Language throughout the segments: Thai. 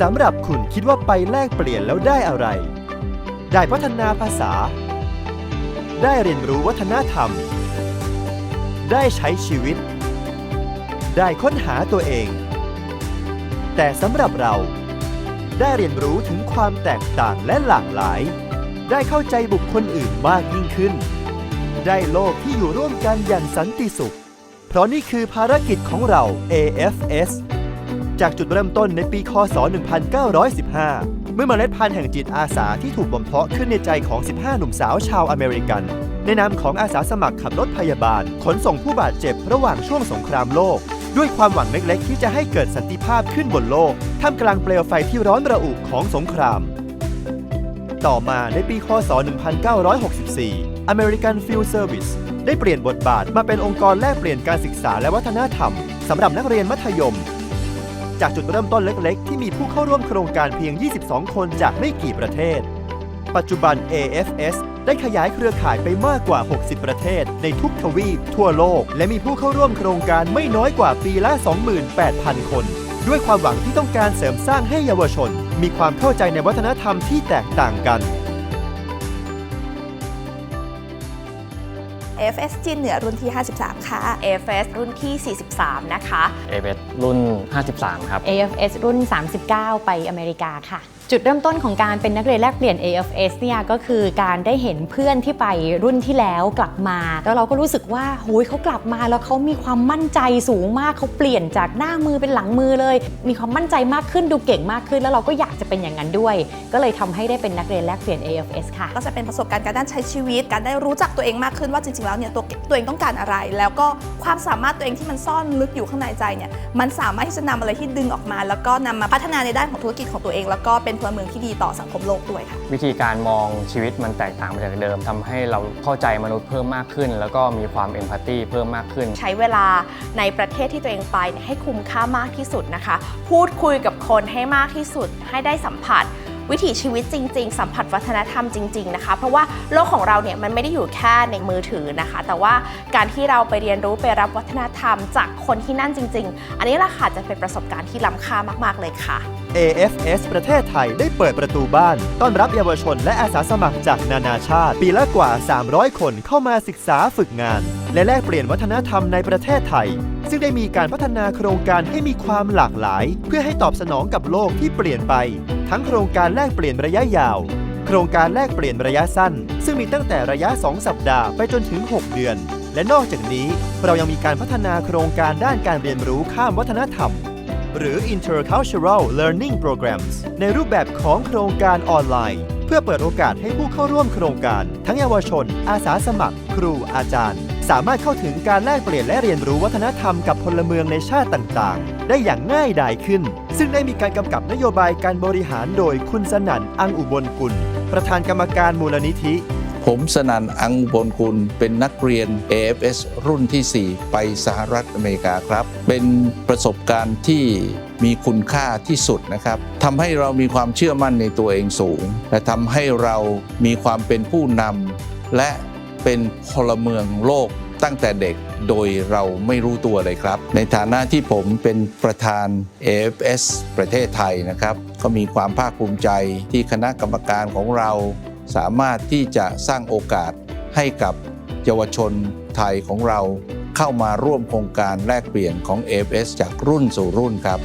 สำหรับคุณคิดว่าไปแลกเปลี่ยนแล้วได้อะไร ได้พัฒนาภาษา ได้เรียนรู้วัฒนธรรม ได้ใช้ชีวิต ได้ค้นหาตัวเอง แต่สำหรับเราได้เรียนรู้ถึงความแตกต่างและหลากหลาย ได้เข้าใจบุคคลอื่นมากยิ่งขึ้น ได้โลกที่อยู่ร่วมกันอย่างสันติสุข เพราะนี่คือภารกิจของเรา AFS จากจุดเริ่มต้นในปีคศ 1915 เมื่อเมล็ดพันธุ์แห่งจิตอาสาที่ถูกบ่มเพาะขึ้นในใจของ 15 หนุ่มสาวชาวอเมริกัน ในนามของอาสาสมัครขับรถพยาบาล ขนส่งผู้บาดเจ็บระหว่างช่วงสงครามโลก ด้วยความหวังเล็กๆ ที่จะให้เกิดสันติภาพขึ้นบนโลก ท่ามกลางเปลวไฟที่ร้อนระอุของสงคราม ต่อมาในปีคศ 1964 American Field Service ได้เปลี่ยนบทบาทมาเป็นองค์กรแลกเปลี่ยนการศึกษาและวัฒนธรรมสำหรับนักเรียนมัธยม จากจุดเริ่มต้นเล็กๆ ที่มีผู้เข้าร่วมโครงการเพียง 22 คนจากไม่กี่ประเทศ ปัจจุบัน AFS ได้ขยายเครือข่ายไปมากกว่า 60 ประเทศ ในทุกทวีปทั่วโลก และมีผู้เข้าร่วมโครงการไม่น้อยกว่าปีละ 28,000 คน ด้วยความหวังที่ต้องการเสริมสร้างให้เยาวชน มีความเข้าใจในวัฒนธรรมที่แตกต่างกัน AFS จีนเหนือรุ่นที่ 53 ค่ะ AFS รุ่นที่ 43 นะคะเอเรุ่น 53 ครับ AFS รุ่น 39 ไปอเมริกาค่ะ จุดเริ่มต้นของการเป็นนักเรียนแลกเปลี่ยน AFS เนี่ยก็คือการได้เห็นเพื่อนที่ไปรุ่นที่แล้วกลับมา แล้วเราก็รู้สึกว่าโหยเขากลับมาแล้วเขามีความมั่นใจสูงมากเขาเปลี่ยนจากหน้ามือเป็นหลังมือเลย มีความมั่นใจมากขึ้นดูเก่งมากขึ้น แล้วเราก็อยากจะเป็นอย่างนั้นด้วย ก็เลยทำให้ได้เป็นนักเรียนแลกเปลี่ยน AFS ค่ะ ก็จะเป็นประสบการณ์การด้านใช้ชีวิต การได้รู้จักตัวเองมากขึ้นว่าจริงๆแล้วเนี่ยตัวตัวเองต้องการอะไร แล้วก็ความสามารถตัวเองที่มันซ่อนลึกอยู่ข้างในใจเนี่ยมันสามารถที่จะนำอะไรที่ดึงออกมา แล้วก็นำมาพัฒนาในด้านของธุรกิจของตัวเอง แล้วก็เป็นพลเมืองที่ดีต่อสังคมโลกด้วยค่ะ วิธีการมองชีวิตมันแตกต่างไปจากเดิมทำให้เราเข้าใจมนุษย์เพิ่มมากขึ้น แล้วก็มีความเอมพัตตีเพิ่มมากขึ้น ใช้เวลาในประเทศที่ตัวเองไปเนี่ยให้คุ้มค่ามากที่สุดนะคะ พูดคุยกับคนให้มากที่สุดให้ได้สัมผัส วิถีชีวิตจริง ๆ สัมผัสวัฒนธรรมจริง ๆ นะคะ เพราะว่าโลกของเราเนี่ยมันไม่ได้อยู่แค่ในมือถือนะคะ แต่ว่าการที่เราไปเรียนรู้ไปรับวัฒนธรรมจากคนที่นั่นจริง ๆ อันนี้แหละค่ะจะเป็นประสบการณ์ที่ล้ำค่ามาก ๆ เลยค่ะ AFS ประเทศไทยได้เปิดประตูบ้าน ต้อนรับเยาวชนและอาสาสมัครจากนานาชาติ ปีละกว่า 300 คนเข้ามาศึกษาฝึกงาน และแลกเปลี่ยนวัฒนธรรมในประเทศไทย ซึ่งได้มีการพัฒนาโครงการให้มีความหลากหลาย เพื่อให้ตอบสนองกับโลกที่เปลี่ยนไป ทั้งโครงการแลกเปลี่ยนระยะยาว โครงการแลกเปลี่ยนระยะสั้น ซึ่งมีตั้งแต่ระยะ 2 สัปดาห์ไปจนถึง 6 เดือน และนอกจากนี้เรายังมีการพัฒนาโครงการด้านการเรียนรู้ข้ามวัฒนธรรม หรือ Intercultural Learning Programs ในรูปแบบของโครงการออนไลน์เพื่อเปิดโอกาสให้ผู้เข้าร่วมโครงการ ทั้งเยาวชน อาสาสมัคร ครูอาจารย์ สามารถเข้าถึงการแลกเปลี่ยนและเรียนรู้วัฒนธรรมกับพลเมืองในชาติต่างๆ ได้อย่างง่ายดายขึ้น ซึ่งได้มีการกำกับนโยบายการบริหารโดยคุณสนั่นอังอุบลกุล ประธานกรรมการมูลนิธิ ผมสนันอังบนกุลเป็นนักเรียน AFS รุ่นที่ 4 ไปสหรัฐอเมริกาครับ เป็นประสบการณ์ที่มีคุณค่าที่สุดนะครับทำให้เรามีความเชื่อมั่นในตัวเองสูง และทำให้เรามีความเป็นผู้นำและ เป็นพลเมืองโลกตั้งแต่เด็กโดยเราไม่รู้ตัวเลยครับ ในฐานะที่ผมเป็นประธาน AFS ประเทศไทยนะครับ ก็มีความภาคภูมิใจที่คณะกรรมการของเราสามารถที่จะสร้างโอกาสให้กับเยาวชนไทยของเราเข้ามาร่วมโครงการแลกเปลี่ยนของ AFS จากรุ่นสู่รุ่นครับ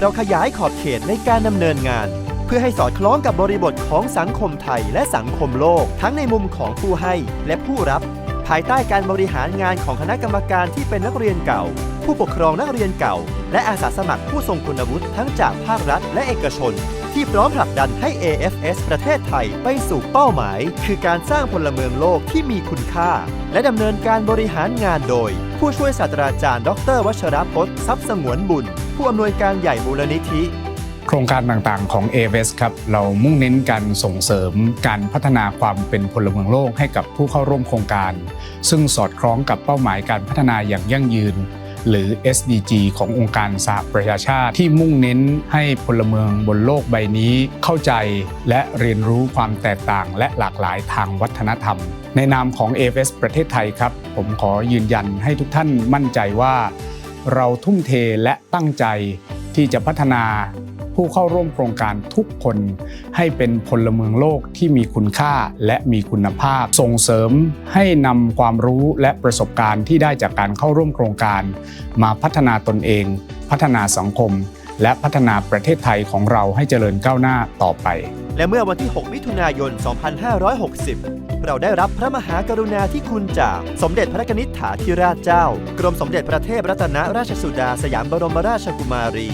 เราขยายขอบเขตในการดำเนินงาน เพื่อให้สอดคล้องกับบริบทของสังคมไทยและสังคมโลก ทั้งในมุมของผู้ให้และผู้รับ ภายใต้การบริหารงานของคณะกรรมการที่เป็นนักเรียนเก่า ผู้ปกครองนักเรียนเก่า และอาสาสมัครผู้ทรงคุณวุฒิทั้งจากภาครัฐและเอกชน ที่พร้อมผลักดันให้ AFS ประเทศไทยไปสู่เป้าหมาย คือการสร้างพลเมืองโลกที่มีคุณค่า และดำเนินการบริหารงานโดย ผู้ช่วยศาสตราจารย์ ดรวชรพจน์ทรัพย์สงวนบุญ ผู้อำนวยการใหญ่มูลนิธิ โครงการต่างๆของ a v e s ครับเรามุ่งเน้นการส่งเสริมการพัฒนาความเป็นพลเมืองโลกให้กับผู้เข้าร่วมโครงการ ซึ่งสอดคล้องกับเป้าหมายการพัฒนาอย่างยั่งยืน หรือ SDG ขององค์การสหประชาชาติที่มุ่งเน้นให้พลเมืองบนโลกใบนี้เข้าใจและเรียนรู้ความแตกต่างและหลากหลายทางวัฒนธรรม ในนามของ a v e s ประเทศไทยครับ ผมขอยืนยันให้ทุกท่านมั่นใจว่า เราทุ่มเทและตั้งใจที่จะพัฒนา ผู้เข้าร่วมโครงการทุกคนให้เป็นพลเมืองโลกที่มีคุณค่าและมีคุณภาพ ส่งเสริมให้นำความรู้และประสบการณ์ที่ได้จากการเข้าร่วมโครงการ มาพัฒนาตนเอง พัฒนาสังคม และพัฒนาประเทศไทยของเราให้เจริญก้าวหน้าต่อไป และเมื่อวันที่ 6 มิถุนายน 2560เราได้รับพระมหากรุณาธิคุณจากสมเด็จพระกนิษฐาธิราชเจ้า กรมสมเด็จพระเทพรัตนราชสุดาสยามบรมราชกุมารี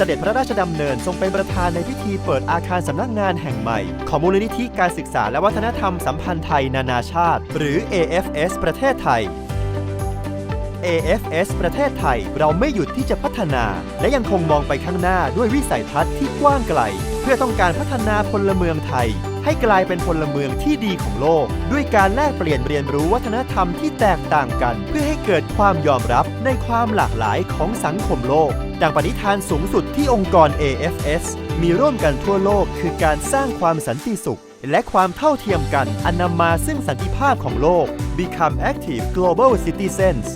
เสด็จพระราชดำเนินทรงเป็นประธานในพิธีเปิดอาคารสำนักงานแห่งใหม่ ของมูลนิธิการศึกษาและวัฒนธรรมสัมพันธ์ไทยนานาชาติ หรือ AFS ประเทศไทย AFS ประเทศไทยเราไม่หยุดที่จะพัฒนา และยังคงมองไปข้างหน้าด้วยวิสัยทัศน์ที่กว้างไกล เพื่อต้องการพัฒนาพลเมืองไทย ให้กลายเป็นพลเมืองที่ดีของโลก ด้วยการแลกเปลี่ยนเรียนรู้วัฒนธรรมที่แตกต่างกัน เพื่อให้เกิดความยอมรับในความหลากหลายของสังคมโลก ดังปณิธานสูงสุดที่องค์กร AFS มีร่วมกันทั่วโลก คือการสร้างความสันติสุข และความเท่าเทียมกันอันนำมาซึ่งสันติภาพของโลก Become Active Global Citizens